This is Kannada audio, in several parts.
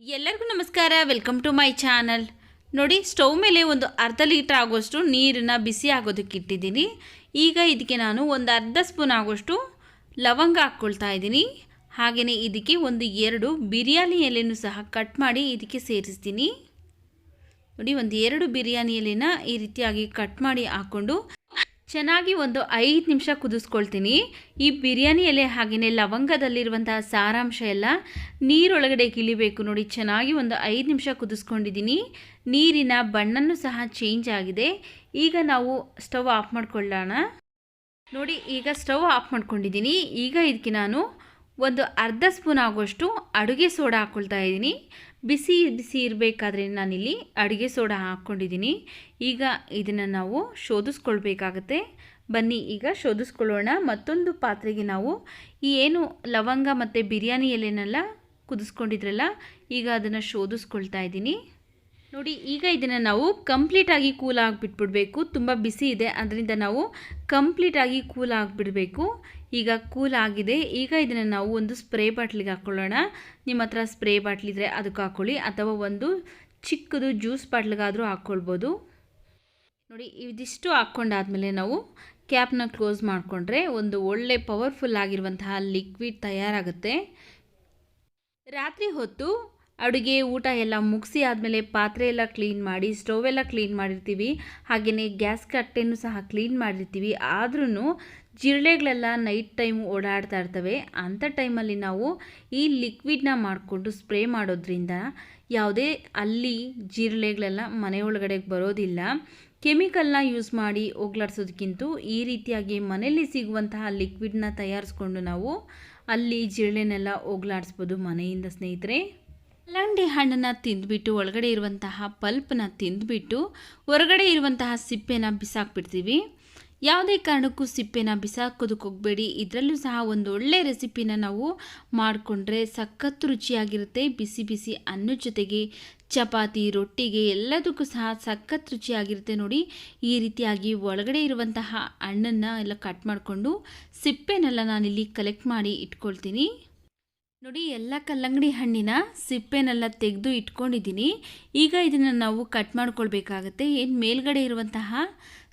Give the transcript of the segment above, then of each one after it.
ಎಲ್ಲರಿಗೂ ನಮಸ್ಕಾರ. ವೆಲ್ಕಮ್ ಟು ಮೈ ಚಾನಲ್ ನೋಡಿ ಸ್ಟವ್ ಮೇಲೆ ಒಂದು ಅರ್ಧ ಲೀಟ್ರ್ ಆಗೋಷ್ಟು ನೀರನ್ನು ಬಿಸಿ ಆಗೋದಕ್ಕೆ ಇಟ್ಟಿದ್ದೀನಿ. ಈಗ ಇದಕ್ಕೆ ನಾನು ಒಂದು ಅರ್ಧ ಸ್ಪೂನ್ ಆಗೋಷ್ಟು ಲವಂಗ ಹಾಕ್ಕೊಳ್ತಾ ಇದ್ದೀನಿ. ಹಾಗೆಯೇ ಇದಕ್ಕೆ ಒಂದು ಎರಡು ಬಿರಿಯಾನಿ ಎಲೆನೂ ಸಹ ಕಟ್ ಮಾಡಿ ಇದಕ್ಕೆ ಸೇರಿಸ್ತೀನಿ. ನೋಡಿ, ಒಂದು ಎರಡು ಬಿರಿಯಾನಿ ಎಲೆನ ಈ ರೀತಿಯಾಗಿ ಕಟ್ ಮಾಡಿ ಹಾಕ್ಕೊಂಡು ಚೆನ್ನಾಗಿ ಒಂದು ಐದು ನಿಮಿಷ ಕುದಿಸ್ಕೊಳ್ತೀನಿ. ಈ ಬಿರಿಯಾನಿ ಎಲೆ ಹಾಗೆಯೇ ಲವಂಗದಲ್ಲಿರುವಂತಹ ಸಾರಾಂಶ ಎಲ್ಲ ನೀರೊಳಗಡೆ ಗಿಳಿಬೇಕು ನೋಡಿ, ಚೆನ್ನಾಗಿ ಒಂದು ಐದು ನಿಮಿಷ ಕುದಿಸ್ಕೊಂಡಿದ್ದೀನಿ. ನೀರಿನ ಬಣ್ಣನೂ ಸಹ ಚೇಂಜ್ ಆಗಿದೆ. ಈಗ ನಾವು ಸ್ಟವ್ ಆಫ್ ಮಾಡ್ಕೊಳ್ಳೋಣ. ನೋಡಿ, ಈಗ ಸ್ಟವ್ ಆಫ್ ಮಾಡ್ಕೊಂಡಿದ್ದೀನಿ. ಈಗ ಇದಕ್ಕೆ ನಾನು ಒಂದು ಅರ್ಧ ಸ್ಪೂನ್ ಆಗೋಷ್ಟು ಅಡುಗೆ ಸೋಡಾ ಹಾಕ್ಕೊಳ್ತಾ ಇದ್ದೀನಿ. ಬಿಸಿ ಬಿಸಿ ಇರಬೇಕಾದ್ರೆ ನಾನಿಲ್ಲಿ ಅಡುಗೆ ಸೋಡಾ ಹಾಕ್ಕೊಂಡಿದ್ದೀನಿ. ಈಗ ಇದನ್ನು ನಾವು ಶೋಧಿಸ್ಕೊಳ್ಬೇಕಾಗತ್ತೆ. ಬನ್ನಿ, ಈಗ ಶೋಧಿಸ್ಕೊಳ್ಳೋಣ. ಮತ್ತೊಂದು ಪಾತ್ರೆಗೆ ನಾವು ಈ ಏನು ಲವಂಗ ಮತ್ತು ಬಿರಿಯಾನಿ ಎಲೆನೆಲ್ಲ ಕುದಿಸ್ಕೊಂಡಿದ್ರಲ್ಲ, ಈಗ ಅದನ್ನು ಶೋಧಿಸ್ಕೊಳ್ತಾ ಇದ್ದೀನಿ. ನೋಡಿ, ಈಗ ಇದನ್ನು ನಾವು ಕಂಪ್ಲೀಟಾಗಿ ಕೂಲ್ ಆಗಿಬಿಟ್ಬಿಡಬೇಕು. ತುಂಬ ಬಿಸಿ ಇದೆ. ಅದರಿಂದ ನಾವು ಕಂಪ್ಲೀಟಾಗಿ ಕೂಲ್ ಆಗಿಬಿಡಬೇಕು. ಈಗ ಕೂಲ್ ಆಗಿದೆ. ಈಗ ಇದನ್ನು ನಾವು ಒಂದು ಸ್ಪ್ರೇ ಬಾಟ್ಲಿಗೆ ಹಾಕ್ಕೊಳ್ಳೋಣ ನಿಮ್ಮ ಹತ್ರ ಸ್ಪ್ರೇ ಬಾಟ್ಲಿದ್ರೆ ಅದಕ್ಕೆ ಹಾಕ್ಕೊಳ್ಳಿ ಅಥವಾ ಒಂದು ಚಿಕ್ಕದು ಜ್ಯೂಸ್ ಬಾಟ್ಲಿಗಾದರೂ ಹಾಕ್ಕೊಳ್ಬೋದು ನೋಡಿ, ಇದಿಷ್ಟು ಹಾಕ್ಕೊಂಡಾದಮೇಲೆ ನಾವು ಕ್ಯಾಪ್ನ ಕ್ಲೋಸ್ ಮಾಡಿಕೊಂಡ್ರೆ ಒಂದು ಒಳ್ಳೆ ಪವರ್ಫುಲ್ ಆಗಿರುವಂತಹ ಲಿಕ್ವಿಡ್ ತಯಾರಾಗುತ್ತೆ. ರಾತ್ರಿ ಹೊತ್ತು ಅಡುಗೆ, ಊಟ ಎಲ್ಲ ಮುಗಿಸಿ ಆದಮೇಲೆ ಪಾತ್ರೆ ಎಲ್ಲ ಕ್ಲೀನ್ ಮಾಡಿ ಸ್ಟೋವ್ ಎಲ್ಲ ಕ್ಲೀನ್ ಮಾಡಿರ್ತೀವಿ. ಹಾಗೆಯೇ ಗ್ಯಾಸ್ ಕಟ್ಟೆನೂ ಸಹ ಕ್ಲೀನ್ ಮಾಡಿರ್ತೀವಿ. ಆದ್ರೂ ಜಿರಳೆಗಳೆಲ್ಲ ನೈಟ್ ಟೈಮ್ ಓಡಾಡ್ತಾ ಇರ್ತವೆ. ಅಂಥ ಟೈಮಲ್ಲಿ ನಾವು ಈ ಲಿಕ್ವಿಡ್ನ ಮಾಡಿಕೊಂಡು ಸ್ಪ್ರೇ ಮಾಡೋದ್ರಿಂದ ಯಾವುದೇ ಅಲ್ಲಿ ಜಿರಳೆಗಳೆಲ್ಲ ಮನೆ ಒಳಗಡೆ ಬರೋದಿಲ್ಲ. ಕೆಮಿಕಲ್ನ ಯೂಸ್ ಮಾಡಿ ಹೋಗ್ಲಾಡ್ಸೋದಕ್ಕಿಂತ ಈ ರೀತಿಯಾಗಿ ಮನೆಯಲ್ಲಿ ಸಿಗುವಂತಹ ಲಿಕ್ವಿಡ್ನ ತಯಾರಿಸ್ಕೊಂಡು ನಾವು ಅಲ್ಲಿ ಜಿರಳೆನೆಲ್ಲ ಹೋಗ್ಲಾಡಿಸ್ಬೋದು ಮನೆಯಿಂದ ಸ್ನೇಹಿತರೆ. ಕಲ್ಲಂಗಡಿ ಹಣ್ಣನ್ನು ತಿಂದ್ಬಿಟ್ಟು ಒಳಗಡೆ ಇರುವಂತಹ ಪಲ್ಪನ್ನ ತಿಂದ್ಬಿಟ್ಟು ಹೊರಗಡೆ ಇರುವಂತಹ ಸಿಪ್ಪೆನ ಬಿಸಾಕ್ಬಿಡ್ತೀವಿ. ಯಾವುದೇ ಕಾರಣಕ್ಕೂ ಸಿಪ್ಪೆನ ಬಿಸಾಕೋದಕ್ಕೆ ಹೋಗಬೇಡಿ. ಇದರಲ್ಲೂ ಸಹ ಒಂದು ಒಳ್ಳೆ ರೆಸಿಪಿನ ನಾವು ಮಾಡಿಕೊಂಡ್ರೆ ಸಖತ್ತು ರುಚಿಯಾಗಿರುತ್ತೆ. ಬಿಸಿ ಬಿಸಿ ಅನ್ನದ ಜೊತೆಗೆ ಚಪಾತಿ, ರೊಟ್ಟಿಗೆ ಎಲ್ಲದಕ್ಕೂ ಸಹ ಸಖತ್ ರುಚಿಯಾಗಿರುತ್ತೆ ನೋಡಿ. ಈ ರೀತಿಯಾಗಿ ಒಳಗಡೆ ಇರುವಂತಹ ಹಣ್ಣನ್ನು ಎಲ್ಲ ಕಟ್ ಮಾಡಿಕೊಂಡು ಸಿಪ್ಪೆನೆಲ್ಲ ನಾನಿಲ್ಲಿ ಕಲೆಕ್ಟ್ ಮಾಡಿ ಇಟ್ಕೊಳ್ತೀನಿ. ನೋಡಿ, ಎಲ್ಲ ಕಲ್ಲಂಗಡಿ ಹಣ್ಣಿನ ಸಿಪ್ಪೆನೆಲ್ಲ ತೆಗೆದು ಇಟ್ಕೊಂಡಿದ್ದೀನಿ. ಈಗ ಇದನ್ನು ನಾವು ಕಟ್ ಮಾಡ್ಕೊಳ್ಬೇಕಾಗತ್ತೆ. ಏನು ಮೇಲ್ಗಡೆ ಇರುವಂತಹ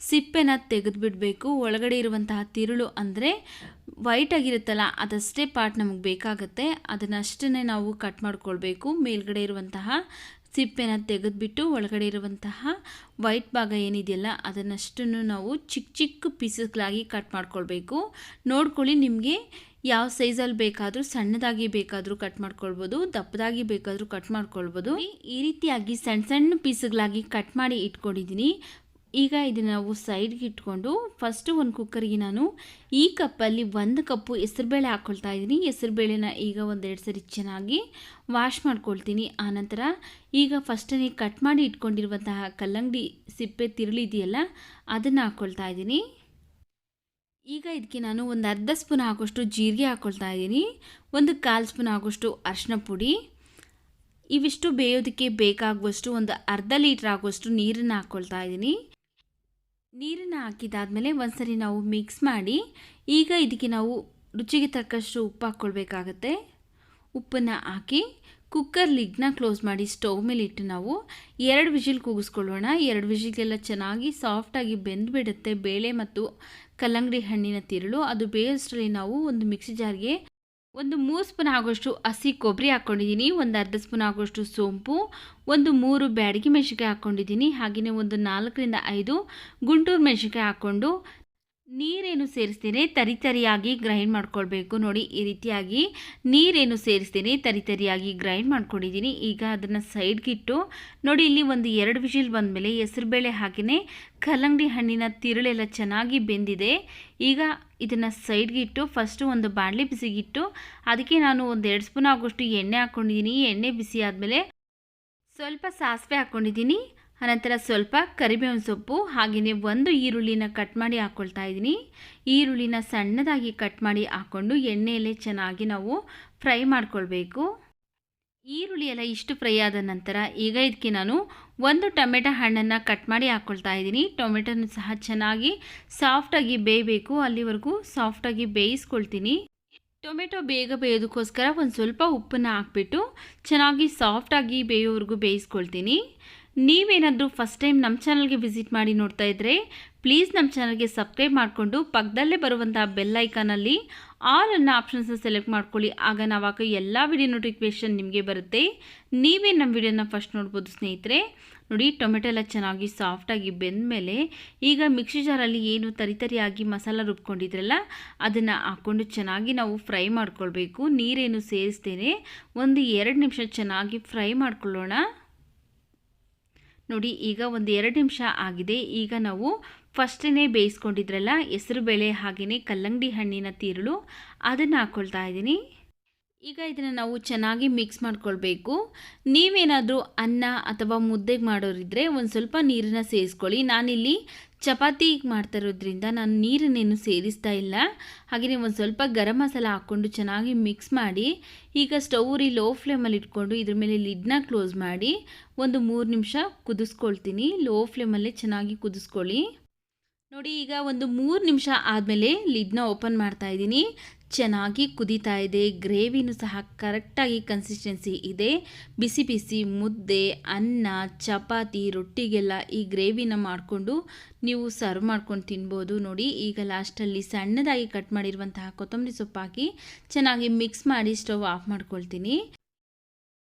ಸಿಪ್ಪೆನ ತೆಗೆದುಬಿಡಬೇಕು. ಒಳಗಡೆ ಇರುವಂತಹ ತಿರುಳು ಅಂದರೆ ವೈಟ್ ಆಗಿರುತ್ತಲ್ಲ, ಅದಷ್ಟೇ ಪಾರ್ಟ್ ನಮಗೆ ಬೇಕಾಗುತ್ತೆ. ಅದನ್ನಷ್ಟನ್ನೇ ನಾವು ಕಟ್ ಮಾಡ್ಕೊಳ್ಬೇಕು. ಮೇಲ್ಗಡೆ ಇರುವಂತಹ ಸಿಪ್ಪೆನ ತೆಗೆದುಬಿಟ್ಟು ಒಳಗಡೆ ಇರುವಂತಹ ವೈಟ್ ಭಾಗ ಏನಿದೆಯಲ್ಲ ಅದನ್ನಷ್ಟನ್ನು ನಾವು ಚಿಕ್ಕ ಚಿಕ್ಕ ಪೀಸಸ್ಗಳಾಗಿ ಕಟ್ ಮಾಡ್ಕೊಳ್ಬೇಕು. ನೋಡ್ಕೊಳ್ಳಿ ನಿಮಗೆ ಯಾವ ಸೈಜಲ್ಲಿ ಬೇಕಾದರೂ, ಸಣ್ಣದಾಗಿ ಬೇಕಾದರೂ ಕಟ್ ಮಾಡ್ಕೊಳ್ಬೋದು, ದಪ್ಪದಾಗಿ ಬೇಕಾದರೂ ಕಟ್ ಮಾಡ್ಕೊಳ್ಬೋದು. ಈ ರೀತಿಯಾಗಿ ಸಣ್ಣ ಸಣ್ಣ ಪೀಸ್ಗಳಾಗಿ ಕಟ್ ಮಾಡಿ ಇಟ್ಕೊಂಡಿದ್ದೀನಿ. ಈಗ ಇದನ್ನು ನಾವು ಸೈಡ್ಗೆ ಇಟ್ಕೊಂಡು ಫಸ್ಟು ಒಂದು ಕುಕ್ಕರ್ಗೆ ನಾನು ಈ ಕಪ್ಪಲ್ಲಿ ಒಂದು ಕಪ್ಪು ಹೆಸರುಬೇಳೆ ಹಾಕ್ಕೊಳ್ತಾ ಇದ್ದೀನಿ. ಹೆಸರುಬೇಳೆನ ಈಗ ಒಂದೆರಡು ಸರಿ ಚೆನ್ನಾಗಿ ವಾಶ್ ಮಾಡ್ಕೊಳ್ತೀನಿ. ಆನಂತರ ಈಗ ಫಸ್ಟನೇ ಕಟ್ ಮಾಡಿ ಇಟ್ಕೊಂಡಿರುವಂತಹ ಕಲ್ಲಂಗಡಿ ಸಿಪ್ಪೆ ತಿರುಳಿದೆಯಲ್ಲ ಅದನ್ನು ಹಾಕ್ಕೊಳ್ತಾ ಇದ್ದೀನಿ. ಈಗ ಇದಕ್ಕೆ ನಾನು ಒಂದು ಅರ್ಧ ಸ್ಪೂನ್ ಹಾಕೋಷ್ಟು ಜೀರಿಗೆ ಹಾಕ್ಕೊಳ್ತಾ ಇದ್ದೀನಿ. ಒಂದು ಕಾಲು ಸ್ಪೂನ್ ಆಗೋಷ್ಟು ಅರಿಶಿನ ಪುಡಿ. ಇವಿಷ್ಟು ಬೇಯೋದಕ್ಕೆ ಬೇಕಾಗುವಷ್ಟು ಒಂದು ಅರ್ಧ ಲೀಟ್ರ್ ಆಗುವಷ್ಟು ನೀರನ್ನು ಹಾಕ್ಕೊಳ್ತಾ ಇದ್ದೀನಿ. ನೀರನ್ನು ಹಾಕಿದಾದಮೇಲೆ ಒಂದ್ಸರಿ ನಾವು ಮಿಕ್ಸ್ ಮಾಡಿ, ಈಗ ಇದಕ್ಕೆ ನಾವು ರುಚಿಗೆ ತಕ್ಕಷ್ಟು ಉಪ್ಪು ಹಾಕ್ಕೊಳ್ಬೇಕಾಗತ್ತೆ. ಉಪ್ಪನ್ನು ಹಾಕಿ ಕುಕ್ಕರ್ ಲಿಡ್ನ ಕ್ಲೋಸ್ ಮಾಡಿ ಸ್ಟವ್ ಮೇಲೆ ಇಟ್ಟು ನಾವು ಎರಡು ವಿಜಿಲ್ ಕೂಗಿಸ್ಕೊಳ್ಳೋಣ. ಎರಡು ವಿಜಿಲ್ಗೆಲ್ಲ ಚೆನ್ನಾಗಿ ಸಾಫ್ಟಾಗಿ ಬೆಂದುಬಿಡುತ್ತೆ. ಬೇಳೆ ಮತ್ತು ಕಲ್ಲಂಗಡಿ ಹಣ್ಣಿನ ತಿರುಳು, ಅದು ಬೇಯೋಷ್ಟರಲ್ಲಿ ನಾವು ಒಂದು ಮಿಕ್ಸಿ ಜಾರ್ಗೆ ಒಂದು ಮೂರು ಸ್ಪೂನ್ ಆಗೋಷ್ಟು ಹಸಿ ಕೊಬ್ಬರಿ ಹಾಕ್ಕೊಂಡಿದ್ದೀನಿ, ಒಂದು ಅರ್ಧ ಸ್ಪೂನ್ ಆಗೋಷ್ಟು ಸೋಂಪು, ಒಂದು ಮೂರು ಬ್ಯಾಡಗಿ ಮೆಣಸಿನ್ಕಾಯಿ ಹಾಕ್ಕೊಂಡಿದ್ದೀನಿ, ಹಾಗೆಯೇ ಒಂದು ನಾಲ್ಕರಿಂದ ಐದು ಗುಂಟೂರು ಮೆಣಸಿನ್ಕಾಯಿ ಹಾಕ್ಕೊಂಡು ನೀರೇನು ಸೇರಿಸ್ತೀನಿ ತರಿತರಿಯಾಗಿ ಗ್ರೈಂಡ್ ಮಾಡ್ಕೊಳ್ಬೇಕು. ನೋಡಿ, ಈ ರೀತಿಯಾಗಿ ನೀರೇನು ಸೇರಿಸ್ತೀನಿ ತರಿತರಿಯಾಗಿ ಗ್ರೈಂಡ್ ಮಾಡ್ಕೊಂಡಿದ್ದೀನಿ. ಈಗ ಅದನ್ನು ಸೈಡ್ಗಿಟ್ಟು ನೋಡಿ, ಇಲ್ಲಿ ಒಂದು ಎರಡು ವಿಜಿಲ್ ಬಂದಮೇಲೆ ಹೆಸರುಬೇಳೆ ಹಾಕಿನೇ ಕಲ್ಲಂಗಡಿ ಹಣ್ಣಿನ ತಿರುಳೆಲ್ಲ ಚೆನ್ನಾಗಿ ಬೆಂದಿದೆ. ಈಗ ಇದನ್ನು ಸೈಡ್ಗಿಟ್ಟು ಫಸ್ಟು ಒಂದು ಬಾಣಲೆ ಬಿಸಿಗಿಟ್ಟು, ಅದಕ್ಕೆ ನಾನು ಒಂದು ಎರಡು ಸ್ಪೂನ್ ಆಗೋಷ್ಟು ಎಣ್ಣೆ ಹಾಕ್ಕೊಂಡಿದ್ದೀನಿ ಎಣ್ಣೆ ಬಿಸಿ ಆದಮೇಲೆ ಸ್ವಲ್ಪ ಸಾಸಿವೆ ಹಾಕ್ಕೊಂಡಿದ್ದೀನಿ ಅನಂತರ ಸ್ವಲ್ಪ ಕರಿಬೇವಿನ ಸೊಪ್ಪು, ಹಾಗೆಯೇ ಒಂದು ಈರುಳ್ಳಿನ ಕಟ್ ಮಾಡಿ ಹಾಕ್ಕೊಳ್ತಾ ಇದ್ದೀನಿ. ಈರುಳ್ಳಿನ ಸಣ್ಣದಾಗಿ ಕಟ್ ಮಾಡಿ ಹಾಕ್ಕೊಂಡು ಎಣ್ಣೆಯಲ್ಲೇ ಚೆನ್ನಾಗಿ ನಾವು ಫ್ರೈ ಮಾಡ್ಕೊಳ್ಬೇಕು. ಈರುಳ್ಳಿ ಎಲ್ಲ ಇಷ್ಟು ಫ್ರೈ ಆದ ನಂತರ ಈಗ ಇದಕ್ಕೆ ನಾನು ಒಂದು ಟೊಮೆಟೊ ಹಣ್ಣನ್ನು ಕಟ್ ಮಾಡಿ ಹಾಕ್ಕೊಳ್ತಾ ಇದ್ದೀನಿ. ಟೊಮೆಟೊನ ಸಹ ಚೆನ್ನಾಗಿ ಸಾಫ್ಟಾಗಿ ಬೇಯಬೇಕು. ಅಲ್ಲಿವರೆಗೂ ಸಾಫ್ಟಾಗಿ ಬೇಯಿಸ್ಕೊಳ್ತೀನಿ. ಟೊಮೆಟೊ ಬೇಗ ಬೇಯೋದಕ್ಕೋಸ್ಕರ ಒಂದು ಸ್ವಲ್ಪ ಉಪ್ಪನ್ನು ಹಾಕ್ಬಿಟ್ಟು ಚೆನ್ನಾಗಿ ಸಾಫ್ಟಾಗಿ ಬೇಯೋವರೆಗೂ ಬೇಯಿಸ್ಕೊಳ್ತೀನಿ. ನೀವೇನಾದರೂ ಫಸ್ಟ್ ಟೈಮ್ ನಮ್ಮ ಚಾನಲ್ಗೆ ವಿಸಿಟ್ ಮಾಡಿ ನೋಡ್ತಾ ಇದ್ದರೆ ಪ್ಲೀಸ್ ನಮ್ಮ ಚಾನಲ್ಗೆ ಸಬ್ಸ್ಕ್ರೈಬ್ ಮಾಡಿಕೊಂಡು ಪಕ್ಕದಲ್ಲೇ ಬರುವಂಥ ಬೆಲ್ ಐಕಾನಲ್ಲಿ ಆಲ್ ಅನ್ನೋ ಆಪ್ಷನ್ಸ್ನ ಸೆಲೆಕ್ಟ್ ಮಾಡ್ಕೊಳ್ಳಿ. ಆಗ ನಾವಾಗ ಎಲ್ಲ ವಿಡಿಯೋ ನೋಟಿಫಿಕೇಷನ್ ನಿಮಗೆ ಬರುತ್ತೆ. ನೀವೇ ನಮ್ಮ ವಿಡಿಯೋನ ಫಸ್ಟ್ ನೋಡ್ಬೋದು ಸ್ನೇಹಿತರೆ. ನೋಡಿ, ಟೊಮೆಟೊ ಎಲ್ಲ ಚೆನ್ನಾಗಿ ಸಾಫ್ಟಾಗಿ ಬೆಂದ ಮೇಲೆ ಈಗ ಮಿಕ್ಸಿ ಜಾರಲ್ಲಿ ಏನು ತರಿತರಿಯಾಗಿ ಮಸಾಲ ರುಬ್ಕೊಂಡಿದ್ರಲ್ಲ, ಅದನ್ನು ಹಾಕ್ಕೊಂಡು ಚೆನ್ನಾಗಿ ನಾವು ಫ್ರೈ ಮಾಡ್ಕೊಳ್ಬೇಕು. ನೀರೇನು ಸೇರಿಸ್ತೇನೆ, ಒಂದು ಎರಡು ನಿಮಿಷ ಚೆನ್ನಾಗಿ ಫ್ರೈ ಮಾಡ್ಕೊಳ್ಳೋಣ. ನೋಡಿ, ಈಗ ಒಂದು ಎರಡು ನಿಮಿಷ ಆಗಿದೆ. ಈಗ ನಾವು ಫಸ್ಟೇ ಬೇಯಿಸ್ಕೊಂಡಿದ್ರಲ್ಲ, ಹೆಸರು ಬೇಳೆ ಹಾಗೆಯೇ ಕಲ್ಲಂಗಡಿ ಹಣ್ಣಿನ ತಿರುಳು, ಅದನ್ನು ಹಾಕ್ಕೊಳ್ತಾ ಇದ್ದೀನಿ. ಈಗ ಇದನ್ನು ನಾವು ಚೆನ್ನಾಗಿ ಮಿಕ್ಸ್ ಮಾಡ್ಕೊಳ್ಬೇಕು. ನೀವೇನಾದರೂ ಅನ್ನ ಅಥವಾ ಮುದ್ದೆಗೆ ಮಾಡೋರಿದ್ದರೆ ಒಂದು ಸ್ವಲ್ಪ ನೀರನ್ನು ಸೇರಿಸ್ಕೊಳ್ಳಿ ನಾನಿಲ್ಲಿ ಚಪಾತಿ ಮಾಡ್ತಾ ಇರೋದ್ರಿಂದ ನಾನು ನೀರನ್ನೇನು ಸೇರಿಸ್ತಾ ಇಲ್ಲ. ಹಾಗೆಯೇ ಒಂದು ಸ್ವಲ್ಪ ಗರಂ ಮಸಾಲ ಹಾಕ್ಕೊಂಡು ಚೆನ್ನಾಗಿ ಮಿಕ್ಸ್ ಮಾಡಿ, ಈಗ ಸ್ಟೌರಿ ಲೋ ಫ್ಲೇಮಲ್ಲಿ ಇಟ್ಕೊಂಡು ಇದ್ರ ಮೇಲೆ ಲಿಡ್ನ ಕ್ಲೋಸ್ ಮಾಡಿ, ಒಂದು ಮೂರು ನಿಮಿಷ ಕುದಿಸ್ಕೊಳ್ತೀನಿ. ಲೋ ಫ್ಲೇಮಲ್ಲೇ ಚೆನ್ನಾಗಿ ಕುದಿಸ್ಕೊಳ್ಳಿ. ನೋಡಿ, ಈಗ ಒಂದು ಮೂರು ನಿಮಿಷ ಆದಮೇಲೆ ಲಿಡ್ನ ಓಪನ್ ಮಾಡ್ತಾ ಇದ್ದೀನಿ. ಚೆನ್ನಾಗಿ ಕುದೀತಾ ಇದೆ. ಗ್ರೇವಿನೂ ಸಹ ಕರೆಕ್ಟಾಗಿ ಕನ್ಸಿಸ್ಟೆನ್ಸಿ ಇದೆ. ಬಿಸಿ ಬಿಸಿ ಮುದ್ದೆ, ಅನ್ನ, ಚಪಾತಿ, ರೊಟ್ಟಿಗೆಲ್ಲ ಈ ಗ್ರೇವಿನ ಮಾಡಿಕೊಂಡು ನೀವು ಸರ್ವ್ ಮಾಡ್ಕೊಂಡು ತಿನ್ಬೋದು. ನೋಡಿ, ಈಗ ಲಾಸ್ಟಲ್ಲಿ ಸಣ್ಣದಾಗಿ ಕಟ್ ಮಾಡಿರುವಂತಹ ಕೊತ್ತಂಬರಿ ಸೊಪ್ಪು ಹಾಕಿ ಚೆನ್ನಾಗಿ ಮಿಕ್ಸ್ ಮಾಡಿ ಸ್ಟವ್ ಆಫ್ ಮಾಡ್ಕೊಳ್ತೀನಿ.